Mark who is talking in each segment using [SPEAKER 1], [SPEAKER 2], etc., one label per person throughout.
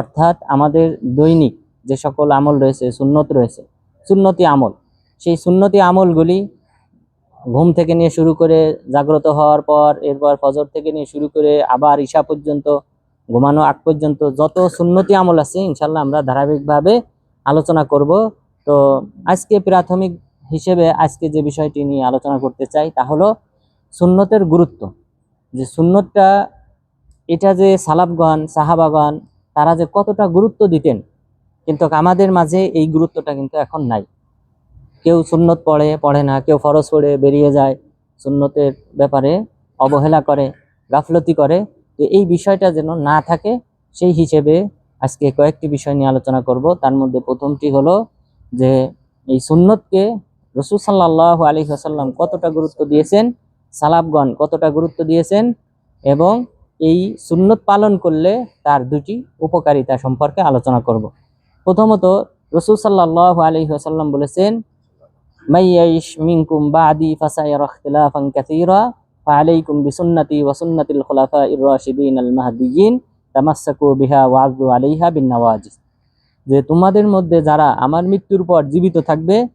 [SPEAKER 1] অর্থাৎ আমাদের দৈনিক যে সকল আমল রয়েছে, সুন্নত রয়েছে, সুন্নতি আমল, সেই সুন্নতি আমলগুলি ঘুম থেকে নিয়ে শুরু করে জাগ্রত হওয়ার পর, এরপর ফজর থেকে নিয়ে শুরু করে আবার ঈশা পর্যন্ত, ঘুমানো আগ পর্যন্ত যত সুন্নতি আমল আছে ইনশাল্লাহ আমরা ধারাবাহিকভাবে আলোচনা করব। তো আজকে প্রাথমিক হিসেবে আজকে যে বিষয়টি নিয়ে আলোচনা করতে চাই, তা হলো সুন্নতের গুরুত্ব। যে সুন্নতটা, এটা যে সালাবগণ সাহাবাগণ তারা যে কতটা গুরুত্ব দিতেন, কিন্তু আমাদের মাঝে এই গুরুত্বটা কিন্তু এখন নাই। কেউ সুন্নত পড়ে পড়ে না, কেউ ফরজ পড়ে, বেরিয়ে যায়, সুন্নতের ব্যাপারে অবহেলা করে, গাফলতি করে। তো এই বিষয়টা যেন না থাকে, সেই হিসেবে আজকে কয়েকটি বিষয় নিয়ে আলোচনা করব। তার মধ্যে প্রথমটি হলো যে এই সুন্নতকে রসুল সাল্লাহ আলী আসাল্লাম কতটা গুরুত্ব দিয়েছেন সালাবগণ কতটা গুরুত্ব দিয়েছেন এবং এই সুন্নত পালন করলে তার দুটি উপকারিতা সম্পর্কে আলোচনা করব। প্রথমত রসুল সাল্লাহ আলী আসাল্লাম বলেছেন রাশিদিন আল যে তোমাদের মধ্যে যারা আমার মৃত্যুর পর জীবিত থাকবে,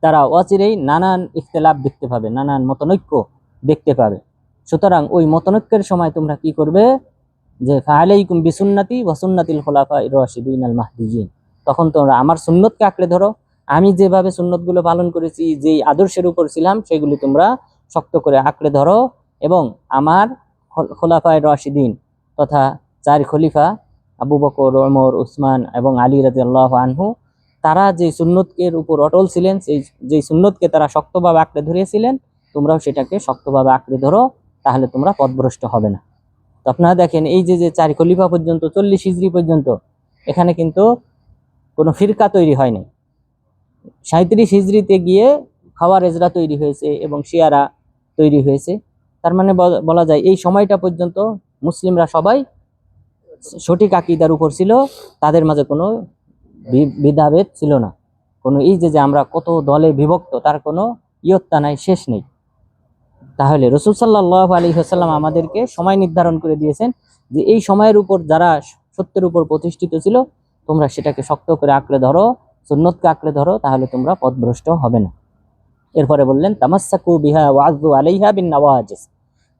[SPEAKER 1] তারা অচিরেই নানান ইখতিলাফ দেখতে পাবে, নানান মতনৈক্য দেখতে পাবে। সুতরাং ওই মতনৈক্যের সময় তোমরা কি করবে? যে, ফাআলাইকুম বিসুন্নতি ওয়া খোলাফা রাশিদিন আল মাহদিয়িন তখন তোমরা আমার সুন্নতকে আঁকড়ে ধরো। আমি যেভাবে সুন্নতগুলো পালন করেছি, যেই আদর্শের উপর ছিলাম, সেগুলি তোমরা শক্ত করে আঁকড়ে ধরো এবং আমার খল- খোলাফায় রশিদিন তথা চার খলিফা আবু বকর, ওমর, উসমান এবং আলী রাজি আল্লাহ আনহু, তারা যে সুন্নতের উপর অটল ছিলেন, সেই, যেই সুন্নতকে তারা শক্তভাবে আঁকড়ে ধরিয়েছিলেন তোমরাও সেটাকে শক্তভাবে আঁকড়ে ধরো। তাহলে তোমরা পথভ্রষ্ট হবে না। তো আপনারা দেখেন, এই যে যে চার খলিফা পর্যন্ত, চল্লিশ হিজড়ি পর্যন্ত, এখানে কিন্তু কোনো ফিরকা তৈরি হয় নাই। সাঁত্রিশ হিজড়িতে গিয়ে খাওয়ার এজরা তৈরি হয়েছে এবং শিয়ারা তৈরি হয়েছে। তার মানে বল- যায়, এই সময়টা পর্যন্ত মুসলিমরা সবাই সঠিক আকিদার উপর ছিল, তাদের মাঝে কোনো বিধাভেদ ছিল না। কোনো এই যে যে আমরা কত দলে বিভক্ত, তার কোনো ইয়ত্তা নাই, শেষ নেই। তাহলে রসুল সাল্লাহ আলী হাসাল্লাম আমাদেরকে সময় নির্ধারণ করে দিয়েছেন যে এই সময়ের উপর যারা সত্যের উপর প্রতিষ্ঠিত ছিল, তোমরা সেটাকে শক্ত করে আঁকড়ে ধরো, সুন্নতকে আঁকড়ে ধরো, তাহলে তোমরা পথভ্রষ্ট হবে না। এরপরে বললেন, তামাসাকু বিহা ওয়াজু আলাইহা বিন নওয়াজিস।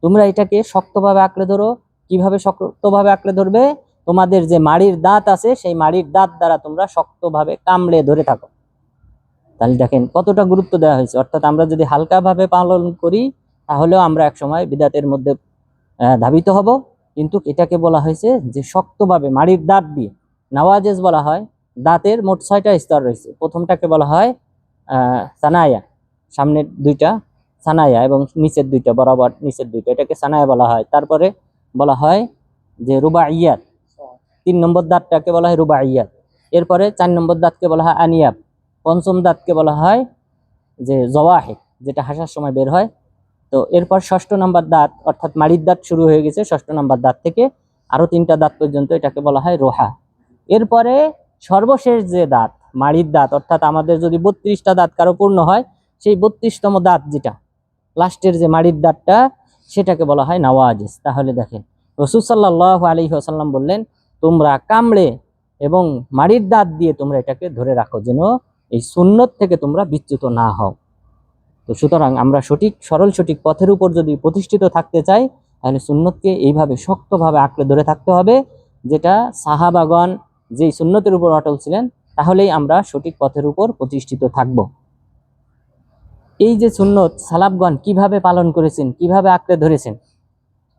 [SPEAKER 1] তোমরা এটাকে শক্তভাবে আঁকড়ে ধরো। কীভাবে শক্তভাবে আঁকড়ে ধরবে? তোমাদের যে মাড়ির দাঁত আছে, সেই মাড়ির দাঁত দ্বারা তোমরা শক্তভাবে কামড়ে ধরে থাকো। তাহলে দেখেন কতটা গুরুত্ব দেওয়া হয়েছে। অর্থাৎ আমরা যদি হালকাভাবে পালন করি তাহলেও আমরা একসময় বিদাতের মধ্যে ধাবিত হব। কিন্তু এটাকে বলা হয়েছে যে শক্তভাবে মাড়ির দাঁত দিয়ে নওয়াজেস বলা হয়, দাঁতের মোট ছয়টা স্তর রয়েছে। প্রথমটাকে বলা হয় সানায়া, সামনের দুইটা সানায়া এবং নিচের দুইটা, বরাবর নিচের দুইটা, এটাকে সানায়া বলা হয়। তারপরে বলা হয় যে রুবা ইয়াত তিন নম্বর দাঁতটাকে বলা হয় রুবা ইয়াত এরপরে চার নম্বর দাঁতকে বলা হয় আনিয়াব। পঞ্চম দাঁতকে বলা হয় যে জওয়াহে যেটা হাসার সময় বের হয়। তো এরপর ষষ্ঠ নম্বর দাঁত, অর্থাৎ মাড়ির দাঁত শুরু হয়ে গেছে ষষ্ঠ নম্বর দাঁত থেকে। আরও তিনটা দাঁত পর্যন্ত এটাকে বলা হয় রোহা। এরপরে সর্বশেষ যে দাঁত, মাড়ির দাঁত, অর্থাৎ আমাদের যদি বত্রিশটা দাঁত কারও পূর্ণ হয়, সেই বত্রিশতম দাঁত যেটা, লাস্টের যে মাড়ির দাঁতটা, সেটাকে বলা হয় নওয়াজিস। তাহলে দেখেন, রসুল সাল্লাহ আলী আসাল্লাম বললেন, তোমরা কামড়ে এবং মাড়ির দাঁত দিয়ে তোমরা এটাকে ধরে রাখো, যেন এই সুন্নত থেকে তোমরা বিচ্যুত না হও। তো সুতরাং আমরা সঠিক সরল সঠিক পথের উপর যদি প্রতিষ্ঠিত থাকতে চাই তাহলে সুন্নতকে এইভাবে শক্তভাবে আঁকড়ে ধরে থাকতে হবে যেটা সাহাবাগন যেই সুন্নতের উপর অটল ছিলেন তাহলেই আমরা সঠিক পথের উপর প্রতিষ্ঠিত থাকব। এই যে সুন্নত সালাবগণ কীভাবে পালন করেছেন কীভাবে আঁকড়ে ধরেছেন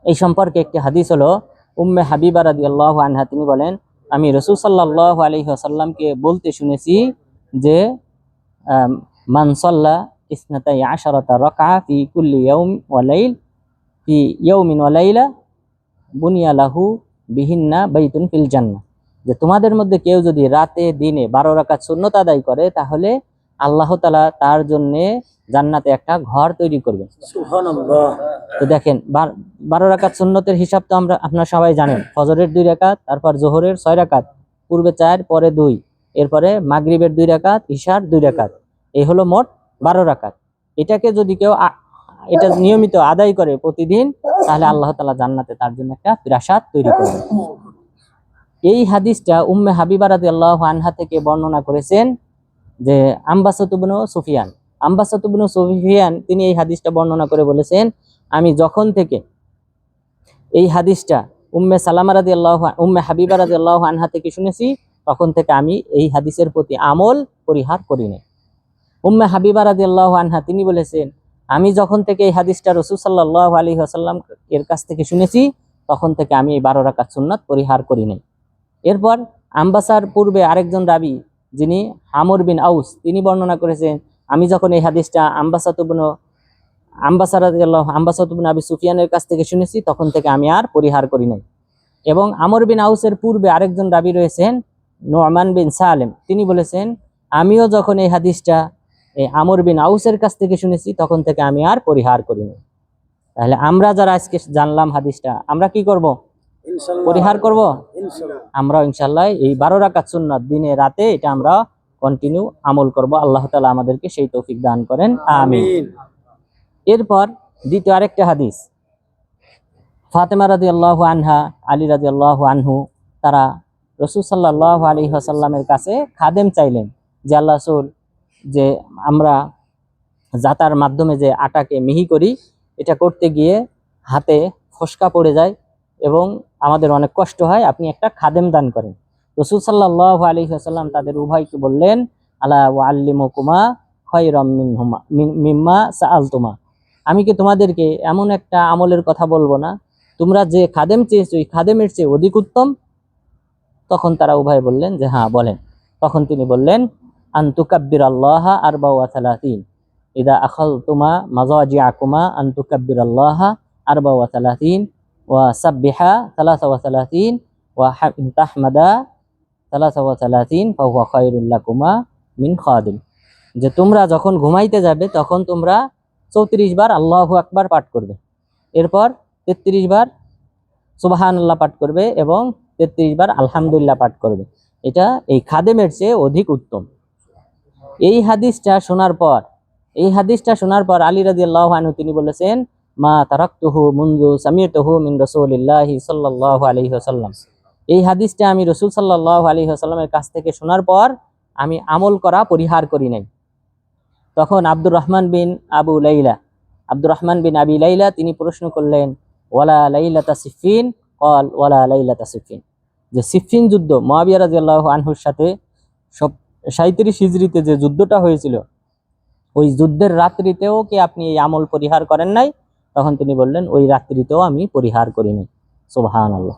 [SPEAKER 1] এই সম্পর্কে একটি হাদিস হলো উম্মে হাবিবা রাদি আল্লাহ আনহা তিনি বলেন আমি রসুল সাল্লাহ আলহি আসাল্লামকে বলতে শুনেছি যে আম, মান সাল্লা ইসনাতাই আশারতা রকা ফি কুল্লি ইয়াউম ওয়ালাইল ফি ইয়াউমিন ওয়ালাইলা বুনিয়া লাহু বিহিন্না বাইতুন ফিল জান্নাহ যে তোমাদের মধ্যে কেউ যদি রাতে দিনে বারো রাকাত শূন্যতা আদায় করে তাহলে আল্লাহ তালা তার জন্য জান্নাতে একটা ঘর তৈরি করবেন।
[SPEAKER 2] সুবহানাল্লাহ।
[SPEAKER 1] তো দেখেন বার- রাকাত সুন্নতের হিসাব তো আমরা আপনারা সবাই জানেন ফজরের দুই রাকাত তারপর জোহরের ছয় রাকাত পূর্বে চার পরে দুই এরপরে মাগরিবের দুই রাকাত ঈশার দুই রাকাত এই হলো মোট বারো রাকাত। এটাকে যদি কেউ এটা নিয়মিত আদায় করে প্রতিদিন, তাহলে আল্লাহ তালা জান্নাতে তার জন্য একটা প্রাসাদ তৈরি করবেন এই হাদিসটা উম্মে হাবিবা রাদিয়াল্লাহু আনহা থেকে বর্ণনা করেছেন যে আম্বাসাতুবনু সুফিয়ান। আম্বাসাতুবনু সুফিয়ান, তিনি এই হাদিসটা বর্ণনা করে বলেছেন, আমি যখন থেকে এই হাদিসটা উম্মে সালামা রাদিয়াল্লাহু উম্মে হাবিবা রাদিয়াল্লাহু আনহা থেকে শুনেছি, তখন থেকে আমি এই হাদিসের প্রতি আমল পরিহার করি নাই উম্মে হাবিবা রাদিয়াল্লাহু আনহা, তিনি বলেছেন, আমি যখন থেকে এই হাদিসটা রসুল সাল্লাল্লাহু আলাইহি ওয়াসাল্লাম এর কাছ থেকে শুনেছি, তখন থেকে আমি এই বারো রাকাত সুন্নাত পরিহার করি নাই। এরপর আম্বাসার পূর্বে আরেকজন রাবি, যিনি আমর বিন আউস, তিনি বর্ণনা করেছেন, আমি যখন এই হাদিসটা আম্বাসাতুবনু আম্বাসার আম্বাসাতুবন আবি সুফিয়ানের কাছ থেকে শুনেছি, তখন থেকে আমি আর পরিহার করি নাই। এবং আমর বিন আউসের পূর্বে আরেকজন রাবি রয়েছেন, নোমান বিন সালেম, তিনি বলেছেন, আমিও যখন এই হাদিসটা এই আমর বিন আউসের কাছ থেকে শুনেছি তখন থেকে আমি আর পরিহার করিনি। তাহলে আমরা যারা আজকে জানলাম হাদিসটা আমরা কি করব? পরিহার করব? আমরা ইনশাল্লাহ এই বারো রাকাত সুন্নাত দিনে রাতে এটা আমরা কন্টিনিউ আমল করব। আল্লাহ তালা আমাদেরকে সেই তৌফিক দান করেন। আমিন। এরপর দ্বিতীয় আরেকটা হাদিস। ফাতেমা রাজি আল্লাহ আনহা আলী রাজি আল্লাহ আনহু তারা রসুল সাল্লাহ আলী হাসাল্লামের কাছে খাদেম চাইলেন যে আল্লাহ রসুল যে আমরা জাতার মাধ্যমে যে আটাকে মিহি করি, এটা করতে গিয়ে হাতে ফসকা পড়ে যায় এবং আমাদের অনেক কষ্ট হয়। আপনি একটা খাদেম দান করেন। রসুল সাল্লাহ আলী হাসাল্লাম তাদের উভয়কে বললেন আল্লাহ আল্লিমুকুমা খয়রম মিনহুমা মিন- মিম্মা সাআলতুমা। আমি কি তোমাদেরকে এমন একটা আমলের কথা বলব না? তোমরা যে খাদেম চেয়েছো ওই খাদেমের চেয়ে অধিক উত্তম? তখন তারা উভয় বললেন যে হ্যাঁ বলেন। তখন তিনি বললেন আন্তুকাব্বির আল্লাহ আরবা ওয়াসালাতিন ইদা আখল তুমা মাজাজি আকুমা আন্তুকাব্বির আল্লাহ আরবা ওয়াসালাতিন ওয়া সাব্বিহা সালাসা ওয়াসালাতিন ওয়া তাহমাদা সালাসা ওয়াসালাতিন ফাহুয়া খায়রুল্লাকুমা মিন খাদিম। যে তোমরা যখন ঘুমাইতে যাবে, তখন তোমরা চৌত্রিশ বার আল্লাহু আকবার পাঠ করবে। এরপর তেত্রিশ বার সুবাহান আল্লাহ পাঠ করবে এবং তেত্রিশ বার আলহামদুলিল্লাহ পাঠ করবে। এটা এই খাদেমের চেয়ে অধিক উত্তম। এই হাদিসটা শোনার পর, এই হাদিসটা শোনার পর আলী রাজি আল্লাহ আনহু তিনি বলেছেন, মা তারাক্তুহু মুনজু সামিয়তুহু মিন রাসূলিল্লাহি সাল্লাল্লাহু আলাইহি ওয়াসাল্লাম। এই হাদিসটা আমি রসুল সাল্লাল্লাহু আলাইহি ওয়াসাল্লামের কাছ থেকে শোনার পর আমি আমল করা পরিহার করি নাই। তখন আব্দুর রহমান বিন আবু লাইলা, আব্দুর রহমান বিন আবি লাইলা তিনি প্রশ্ন করলেন, ওয়ালা লাইলাতা সিফিন কল ওয়ালা লাইলাতা সিফিন যে সিফিন যুদ্ধ মহাবিয়া রাদিয়াল্লাহু আনহুর সাথে সব সাঁত্রিশ হিজড়িতে যে যুদ্ধটা হয়েছিল, ওই যুদ্ধের রাত্রিতেও কি আপনি এই আমল পরিহার করেন নাই? তখন তিনি বললেন, ওই রাত্রিতেও আমি পরিহার করিনি। সুবহান আল্লাহ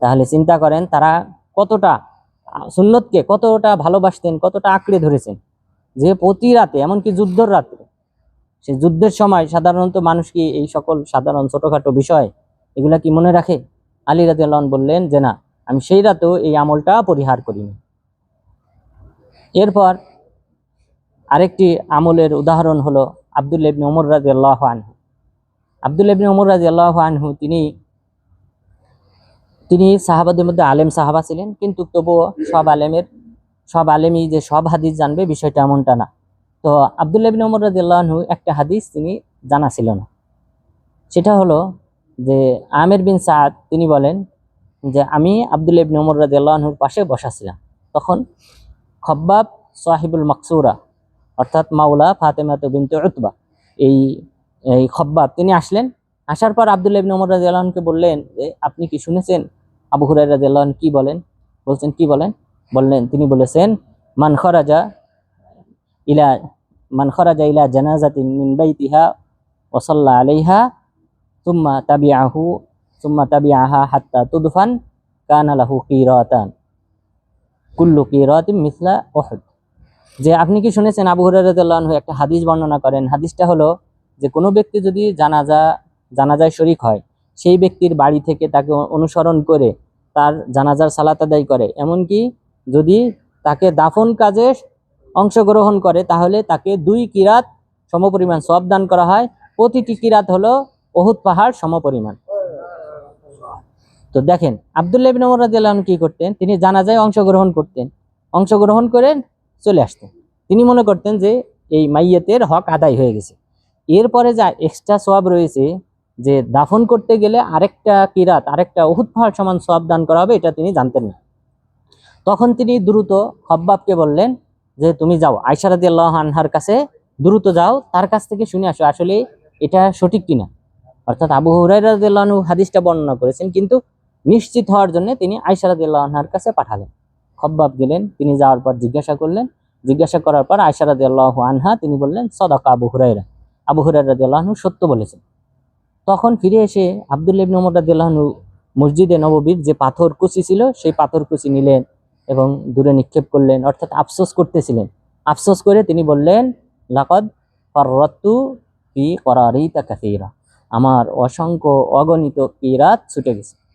[SPEAKER 1] তাহলে চিন্তা করেন, তারা কতটা সুন্নতকে কতটা ভালোবাসতেন, কতটা আঁকড়ে ধরেছেন। যে প্রতি রাতে, এমনকি যুদ্ধর রাত্রে, সে যুদ্ধের সময় সাধারণত মানুষ কি এই সকল সাধারণ ছোটখাটো বিষয় এগুলা কি মনে রাখে? আলী রাজি বললেন যে, না, আমি সেই রাতেও এই আমলটা পরিহার করিনি। এরপর আরেকটি আমলের উদাহরণ হলো আব্দুল ইবনে ওমর রাজি আল্লাহ আনহু। আব্দুল ইবনে ওমর রাজি আল্লাহ আনহু, তিনি তিনি সাহাবাদের মধ্যে আলেম সাহাবা ছিলেন, কিন্তু তবুও সব আলেমের, সব আলেমই যে সব হাদিস জানবে বিষয়টা এমনটা না। তো আবদুল্লাহ বিন ওমর রাদিয়াল্লাহু একটা হাদিস তিনি জানা ছিল না। সেটা হলো যে আমের বিন সাদ, তিনি বলেন যে আমি আবদুল্লাহ ইবনে ওমর রাদিয়াল্লাহুর পাশে বসা ছিলাম। তখন খব্বাব সাহিবুল মাকসুরা, অর্থাৎ মাওলা ফাতেমাত বিনতে উতবা। এই এই খব্বাব, তিনি আসলেন। আসার পর আবদুল্লাহ ইবনে ওমর রাদিয়াল্লাহুকে বললেন যে, আপনি কি শুনেছেন? আবু হুরায়রা রাদিয়াল্লাহু কি বলেন? বলছেন, কি বলেন? বললেন, তিনি বলেছেন, মান খরাজা ইলা, মান খরাজা ইলা জানাজাতিন মিন বাইতিহা ওয়া সাল্লা আলাইহা সুম্মা তাবিআহু সুম্মা তাবিআহা হাত্তা তুদফান কানা লাহু কিরাতান। কুল্লু কিরাতিন মিসলা উহুদ। যে আপনি কি শুনেছেন আবু হুরায়রা রাদিয়াল্লাহু একটা হাদিস বর্ণনা করেন? হাদিসটা হলো যে কোনো ব্যক্তি যদি জানাজা, জানাজায় শরিক হয়, সেই ব্যক্তির বাড়ি থেকে তাকে অনুসরণ করে তার জানাজার সালাত আদায় করে। এমনকি যদি তাকে দাফন কাজে অংশগ্রহণ করে, তাহলে তাকে দুই কিরাত সমপরিমাণ সব দান করা হয়। প্রতিটি কিরাত হলো অহুত পাহাড় সমপরিমাণ। তো দেখেন, আবদুল্লাহ ইবিন ওমর রাদিয়াল্লাহু আনহু কি করতেন? তিনি জানাজায় অংশগ্রহণ করতেন। অংশগ্রহণ করে চলে আসতেন। তিনি মনে করতেন যে এই মাইয়াতের হক আদায় হয়ে গেছে। এরপরে যা এক্সট্রা সোয়াব রয়েছে, যে দাফন করতে গেলে আরেকটা কিরাত, আরেকটা অহুত পাহাড় সমান সোয়াব দান করা হবে, এটা তিনি জানতেন না। তখন তিনি দ্রুত খব্বাবকে বললেন যে, তুমি যাও। আয়সা রাদিয়াল্লাহু আনহার কাছে দ্রুত যাও, তার কাছ থেকে শুনে আসো, আসলে এটা সঠিক কিনা। অর্থাৎ আবু হুরাইরা রাদিয়াল্লাহু আনহু হাদিসটা বর্ণনা করেছেন, কিন্তু নিশ্চিত হওয়ার জন্য তিনি আয়সা রাদিয়াল্লাহু আনহার কাছে পাঠালেন। খব্বাব গেলেন, তিনি যাওয়ার পর জিজ্ঞাসা করলেন। জিজ্ঞাসা করার পর আয়সা রাদিয়াল্লাহু আনহা তিনি বললেন, সদাকা আবু হুরাইরা আবু হুরাইরা রাদিয়াল্লাহু আনহু সত্য বলেছেন। তখন ফিরে এসে আব্দুল্লাহ ইবনে ওমর মসজিদে নববীর যে পাথর কুচি ছিল, সেই পাথর কুচি নিলেন এবং দূরে নিক্ষেপ করলেন, অর্থাৎ আফসোস করতেছিলেন। আফসোস করে তিনি বললেন, লাকদ ফাররাত্তু ফি করারিতা কাসীরা। আমার অসংখ্য অগণিত কিরাত ছুটে গেছে।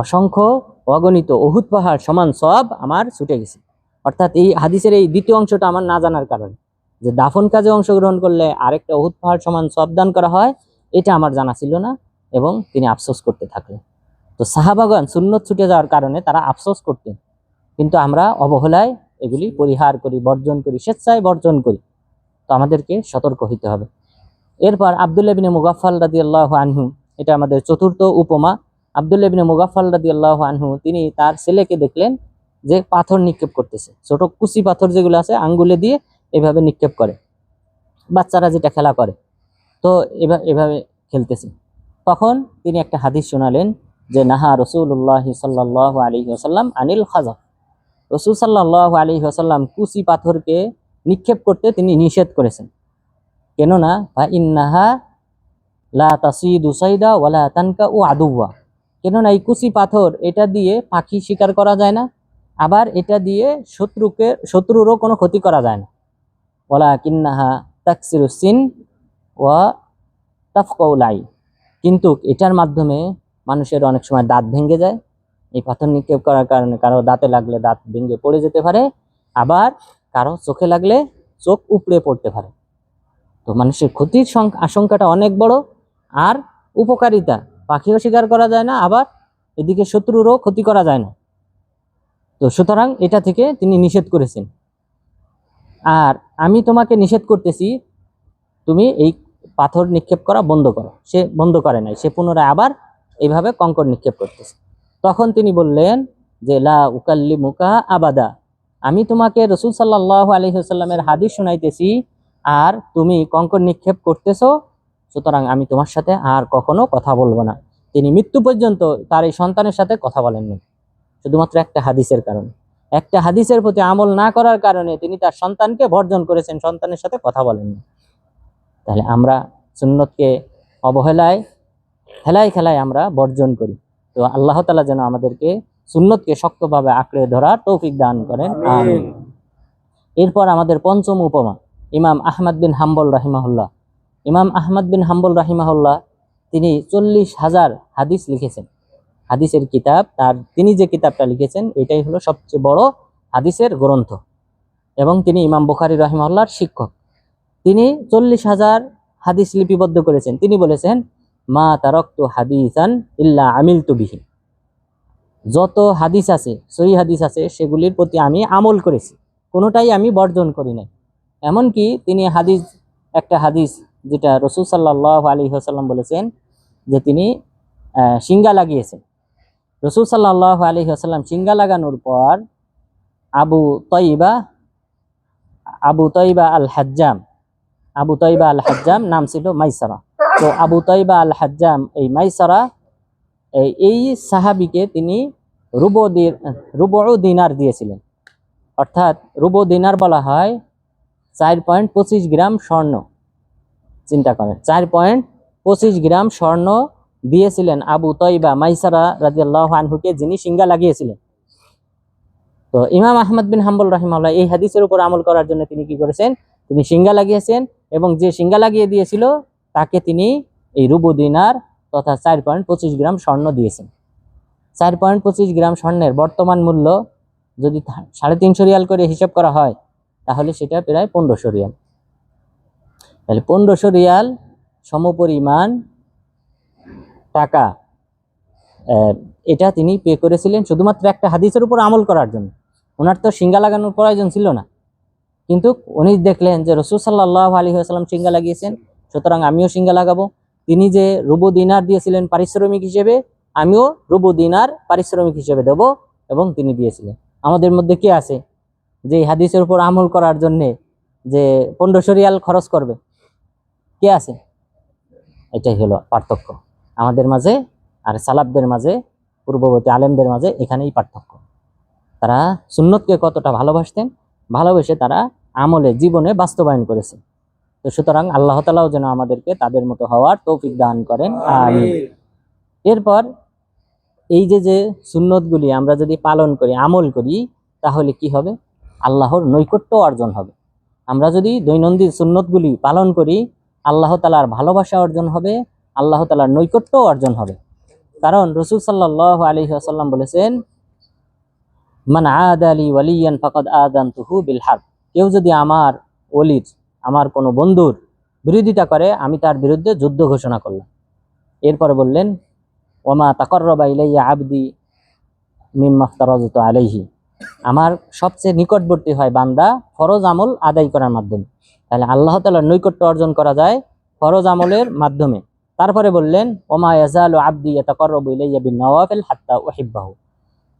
[SPEAKER 1] অসংখ্য অগণিত অহুত পাহাড় সমান সব আমার ছুটে গেছে। অর্থাৎ এই হাদিসের এই দ্বিতীয় অংশটা আমার না জানার কারণে। যে দাফন কাজে অংশগ্রহণ করলে আরেকটা অহুত পাহাড় সমান সব দান করা হয়, এটা আমার জানা ছিল না এবং তিনি আফসোস করতে থাকলেন। তো সাহাবাগান সুন্নত ছুটে যাওয়ার কারণে তারা আফসোস করতেন। কিন্তু আমরা অবহেলায় এগুলি পরিহার করি, বর্জন করি, স্বেচ্ছায় বর্জন করি। তো আমাদেরকে সতর্ক হইতে হবে। এরপর আবদুল্লাহ বিনে মুগাফাল রাদি আল্লাহ আনহু, এটা আমাদের চতুর্থ উপমা আবদুল্লাহ বিনে মুগাফাল রাদি আল্লাহ আনহু, তিনি তার ছেলেকে দেখলেন যে পাথর নিক্ষেপ করতেছে। ছোট কুচি পাথর যেগুলো আছে, আঙ্গুলে দিয়ে এভাবে নিক্ষেপ করে। বাচ্চারা যেটা খেলা করে, তো এভাবে এভাবে খেলতেছে। তখন তিনি একটা হাদিস শোনালেন যে, নাহা রসুল্লাহ সাল্লাহ আলী আসাল্লাম আনিল খাজা রসুল সাল্লাহ আলী আসাল্লাম কুচি পাথরকে নিক্ষেপ করতে তিনি নিষেধ করেছেন। কেননা বা ইন্নাহা লা তাসিদু সাইদা ওয়ালা তানকা ও আদুয়া কেননা এই কুচি পাথর, এটা দিয়ে পাখি শিকার করা যায় না। আবার এটা দিয়ে শত্রুকে, শত্রুরও কোনো ক্ষতি করা যায় না। ওয়ালা কিন্নাহা তাকসিরুসিন ওয়া তাফকৌলাই কিন্তু এটার মাধ্যমে মানুষের অনেক সময় দাঁত ভেঙে যায়। এই পাথর নিক্ষেপ করার কারণে কারও দাঁতে লাগলে দাঁত ভেঙে পড়ে যেতে পারে, আবার কারও চোখে লাগলে চোখ উপড়ে পড়তে পারে। তো মানুষের ক্ষতির আশঙ্কাটা অনেক বড়। আর উপকারিতা পাখিও শিকার করা যায় না, আবার এদিকে শত্রুরও ক্ষতি করা যায় না। তো সুতরাং এটা থেকে তিনি নিষেধ করেছেন। আর আমি তোমাকে নিষেধ করতেছি, তুমি এই পাথর নিক্ষেপ করা বন্ধ করো। সে বন্ধ করে নাই, সে পুনরায় আবার এইভাবে কঙ্কর নিক্ষেপ করতেছে। তখন তিনি বললেন যে, লা উকাল্লি মুকা আবাদা। আমি তোমাকে রসুল সাল্লাহ আলহিহাস্লামের হাদিস শোনাইতেছি, আর তুমি কঙ্কর নিক্ষেপ করতেছো সুতরাং আমি তোমার সাথে আর কখনো কথা বলব না। তিনি মৃত্যু পর্যন্ত তার এই সন্তানের সাথে কথা বলেননি। শুধুমাত্র একটা হাদিসের কারণে। একটা হাদিসের প্রতি আমল না করার কারণে তিনি তার সন্তানকে বর্জন করেছেন সন্তানের সাথে কথা বলেননি। তাহলে আমরা সুন্নতকে অবহেলায় খেলায় খেলায় আমরা বর্জন করি। তো আল্লাহ তালা যেন আমাদেরকে সুন্নতকে শক্তভাবে আঁকড়ে ধরার তৌফিক দান করেন। এরপর আমাদের পঞ্চম উপমা ইমাম আহমদ বিন হাম্বল রাহিমাহুল্লাহ। ইমাম আহমদ বিন হাম্বল রাহিমাহুল্লাহ, তিনি চল্লিশ হাজার হাদিস লিখেছেন। হাদিসের কিতাব, তার, তিনি যে কিতাবটা লিখেছেন, এটাই হলো সবচেয়ে বড় হাদিসের গ্রন্থ। এবং তিনি ইমাম বুখারি রাহিমাহুল্লাহর শিক্ষক। তিনি চল্লিশ হাজার হাদিস লিপিবদ্ধ করেছেন। তিনি বলেছেন, মা তারক্তু হাদিসান ইল্লা আমিল বিহি। যত হাদিস আছে, সহি হাদিস আছে, সেগুলির প্রতি আমি আমল করেছি। কোনোটাই আমি বর্জন করি নাই। এমনকি তিনি হাদিস, একটা হাদিস যেটা রসুল সাল্লাহ আলী হাসাল্লাম বলেছেন যে তিনি সিঙ্গা লাগিয়েছেন। রসুল সাল্লাহ আলী হাসাল্লাম সিঙ্গা লাগানোর পর আবু তৈবা আবু তৈবা আল হাজ্জাম আবু তৈবা আল হাজ্জাম নাম ছিল মাইসারা। তো আবু তৈবা আল হাজ্জাম এই মাইসারা, এই- সাহাবিকে তিনি রুবো রুবো দিনার দিয়েছিলেন। অর্থাৎ রুবো দিনার বলা হয় চার পয়েন্ট পঁচিশ গ্রাম স্বর্ণ। চিন্তা করেন। চার পয়েন্ট পঁচিশ গ্রাম স্বর্ণ দিয়েছিলেন আবু তৈবা মাইসারা রাজিয়াল্লাহ আনহুকে, যিনি সিঙ্গা লাগিয়েছিলেন। তো ইমাম আহমদ বিন হাম্বল রাহিমাল্লাহ এই হাদিসের উপর আমল করার জন্য তিনি কি করেছেন? তিনি সিঙ্গা লাগিয়েছেন এবং যে সিঙ্গা লাগিয়ে দিয়েছিল, তাকে তিনি এই রুবু দিনার তথা চার পয়েন্ট পঁচিশ গ্রাম স্বর্ণ দিয়েছেন। চার পয়েন্ট পঁচিশ গ্রাম স্বর্ণের বর্তমান মূল্য যদি সাড়ে তিনশো রিয়াল করে হিসাব করা হয়, তাহলে সেটা প্রায় পনেরোশো রিয়াল। তাহলে পনেরোশো রিয়াল সমপরিমাণ টাকা। এটা তিনি পে করেছিলেন শুধুমাত্র একটা হাদিসের উপর আমল করার জন্য। ওনার তো সিঙ্গা লাগানোর প্রয়োজন ছিল না। কিন্তু উনি দেখলেন যে রসুল সাল্লাহ আলী আসসালাম সিঙ্গা লাগিয়েছেন, সুতরাং আমিও সিঙ্গা লাগাবো। তিনি যে রুবু দিনার দিয়েছিলেন পারিশ্রমিক হিসেবে, আমিও রুবু দিনার পারিশ্রমিক হিসেবে দেব এবং তিনি দিয়েছিলেন। আমাদের মধ্যে কে আছে যে হাদিসের উপর আমল করার জন্যে যে পনেরোশো রিয়াল খরচ করবে? কে আছে? এটাই হলো পার্থক্য। আমাদের মাঝে আর সালাবদের মাঝে পূর্ববর্তী আলেমদের মাঝে এখানেই পার্থক্য। তারা সুন্নতকে কতটা ভালোবাসতেন ভালোবেসে তারা আমলে জীবনে বাস্তবায়ন করেছে। তো সুতরাং আল্লাহ তালাও যেন আমাদেরকে তাদের মতো হওয়ার তৌফিক দান করেন। আমিন। এরপর এই যে যে সুন্নতগুলি আমরা যদি পালন করি আমল করি তাহলে কি হবে? আল্লাহর নৈকট্য অর্জন হবে। আমরা যদি দৈনন্দিন সুন্নতগুলি পালন করি আল্লাহ তালার ভালোবাসা অর্জন হবে, আল্লাহ তালার নৈকট্য অর্জন হবে। কারণ রসুল সাল্লাহ আলী আসাল্লাম বলেছেন, মান আদ আলী ওয়ালিয়ান ফাকাদ আদান তুহু কেউ যদি আমার অলির আমার কোনো বন্ধুর বিরোধিতা করে, আমি তার বিরুদ্ধে যুদ্ধ ঘোষণা করলাম। এরপরে বললেন, ওমা তাকর্রবা ইলাইয়া আবদি মিম্মাফতারজত আলাইহি। আমার সবচেয়ে নিকটবর্তী হয় বান্দা ফরজ আমল আদায় করার মাধ্যমে। তাহলে আল্লাহ তালার নৈকট্য অর্জন করা যায় ফরজ আমলের মাধ্যমে। তারপরে বললেন, ওমা ইয়াজালু আবদি ইয়াতাকাররাবু ইলাইয়া বিন নওয়াফিল হাত্তা উহিব্বাহু।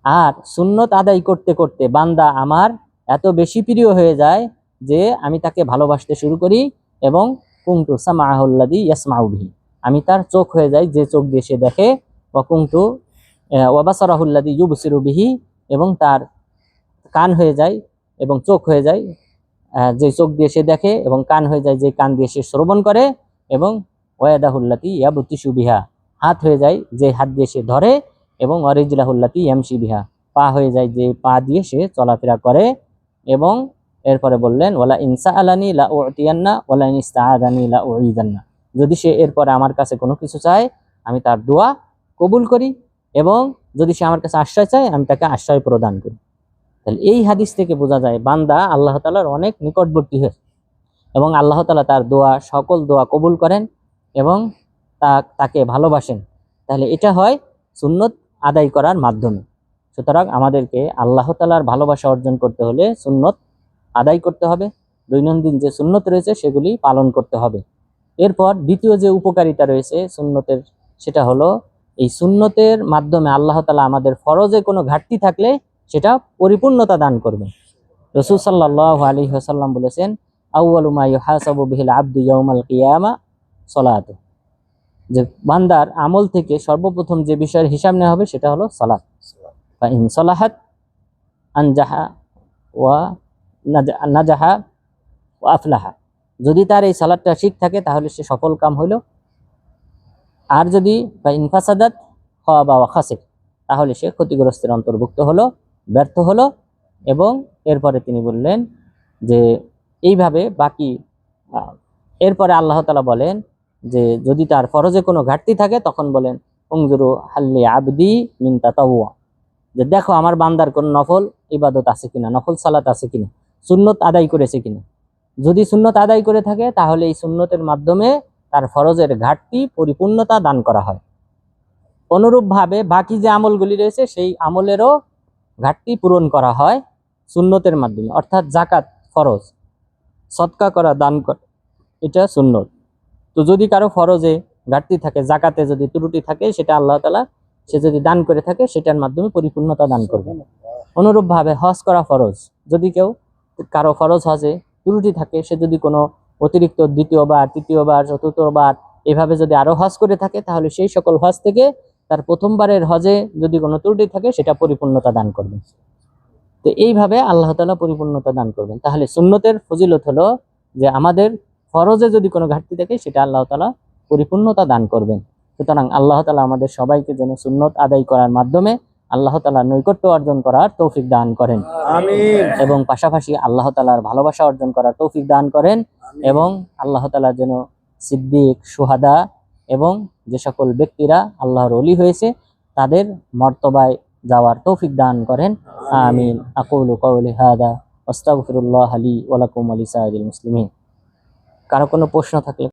[SPEAKER 1] আর সুন্নত আদায় করতে করতে বান্দা আমার এত বেশি প্রিয় হয়ে যায় যে আমি তাকে ভালোবাসতে শুরু করি এবং কুংটু সামাহুল্লাদি ইয়াসমাউ বিহি। আমি তার চোখ হয়ে যাই, যে চোখ দিয়ে সে দেখে। বা কুংটু ওয়াবাসারাহুল্লাদি ইউবসিরু বিহি এবং তার কান হয়ে যায় এবং চোখ হয়ে যায়। যে চোখ দিয়ে সে দেখে এবং কান হয়ে যায় যে কান দিয়ে সে শ্রবণ করে এবং ওয়াদাহুল্লাতি ইয়াবুতিসু বিহা, হাত হয়ে যায় যে হাত দিয়ে সে ধরে এবং অরিজলাহুল্লাতি ইয়ামসি বিহা, পা হয়ে যায় যে পা দিয়ে সে চলাফেরা করে এবং এরপরে বললেন ওলা ইনসা আলানি লা উতিয়ান্না ওলা ইনস্তা আদানি লা উইদান্না যদি সে এরপরে আমার কাছে কোনো কিছু চায়, আমি তার দোয়া কবুল করি এবং যদি সে আমার কাছে আশ্রয় চায়, আমি তাকে আশ্রয় প্রদান করি। তাহলে এই হাদিস থেকে বোঝা যায়, বান্দা আল্লাহ তালার অনেক নিকটবর্তী হয়েছে এবং আল্লাহ তালা তার দোয়া, সকল দোয়া কবুল করেন এবং তা, তাকে ভালোবাসেন। তাহলে এটা হয় সুন্নত আদায় করার মাধ্যমে। সুতরাং আমাদেরকে আল্লাহ তালার ভালোবাসা অর্জন করতে হলে সুন্নত আদায় করতে হবে। দৈনন্দিন যে সুন্নত রয়েছে, সেগুলি পালন করতে হবে। এরপর দ্বিতীয় যে উপকারিতা রয়েছে সুন্নতের, সেটা হলো এই সুন্নতের মাধ্যমে আল্লাহ তালা আমাদের ফরজে কোনো ঘাটতি থাকলে সেটা পরিপূর্ণতা দান করবে। রসুল সাল্লাহ আলী হাসাল্লাম বলেছেন আউআলুমা ইহাসাবু বিহিল আব্দু ইয়াউমাল কিয়ামা সলাত। যে বান্দার আমল থেকে সর্বপ্রথম যে বিষয়ের হিসাব নেওয়া হবে সেটা হলো সলাৎ বা ইন সলাহাত আনজাহা ওয়া নাজা- নাজাহা ও আফলাহা। যদি তার এই সালাদটা ঠিক থাকে, তাহলে সে সফল কাম হইল। আর যদি বা ইনফাসাদাত হওয়া বা খাসির, তাহলে সে ক্ষতিগ্রস্তের অন্তর্ভুক্ত হলো। ব্যর্থ হলো এবং এরপরে তিনি বললেন যে এইভাবে বাকি এরপরে আল্লাহ তালা বলেন যে যদি তার ফরজে কোনো ঘাটতি থাকে তখন বলেন উংজুরু হাল্লি আবদি মিন তাতাওয়া। যে দেখো আমার বান্দার কোন নফল ইবাদত আছে কিনা, নফল সালাত আছে কিনা, সুন্নত আদায় করেছে কিনা। যদি সুন্নত আদায় করে থাকে তাহলে এই সুন্নতের মাধ্যমে তার ফরজের ঘাটতি পরিপূর্ণতা দান করা হয়। অনুরূপভাবে বাকি যে আমলগুলি রয়েছে সেই আমলেরও ঘাটতি পূরণ করা হয় সুন্নতের মাধ্যমে, অর্থাৎ জাকাত ফরজ সৎকা করা, দান করা, এটা সুন্নত। তো যদি কারও ফরজে ঘাটতি থাকে জাকাতে যদি ত্রুটি থাকে, সেটা আল্লাহ তালা সে যদি দান করে থাকে, সেটার মাধ্যমে পরিপূর্ণতা দান করবে। অনুরূপভাবে হজ করা ফরজ। যদি কেউ কারও ফরজ হজে ত্রুটি থাকে, সে যদি কোনো অতিরিক্ত দ্বিতীয়বার, তৃতীয়বার, চতুর্থবার, এভাবে যদি আরও হজ করে থাকে, তাহলে সেই সকল হজ থেকে তার প্রথমবারের হজে যদি কোনো ত্রুটি থাকে সেটা পরিপূর্ণতা দান করবেন। তো এইভাবে আল্লাহ তালা পরিপূর্ণতা দান করবেন। তাহলে সুন্নতের ফজিলত হলো যে আমাদের ফরজে যদি কোনো ঘাটতি থাকে সেটা আল্লাহ তালা পরিপূর্ণতা দান করবেন। সুতরাং আল্লাহ তালা আমাদের সবাইকে যেন সুন্নত আদায় করার মাধ্যমে আল্লাহ তালা নৈকট্য অর্জন করার তৌফিক দান করেন। এবং পাশাপাশি আল্লাহ তালার ভালোবাসা অর্জন করার তৌফিক দান করেন। এবং আল্লাহ তালা যেন সিদ্দিক সুহাদা এবং যে সকল ব্যক্তিরা আল্লাহর অলি হয়েছে, তাদের মর্তবায় যাওয়ার তৌফিক দান করেন। আমিন। আকুল কৌলি হাদা আস্তাগফিরুল্লাহ আলী ওলাকুম আলী ওয়া লিসাইরিল মুসলিমিন। কারও কোনো প্রশ্ন থাকলে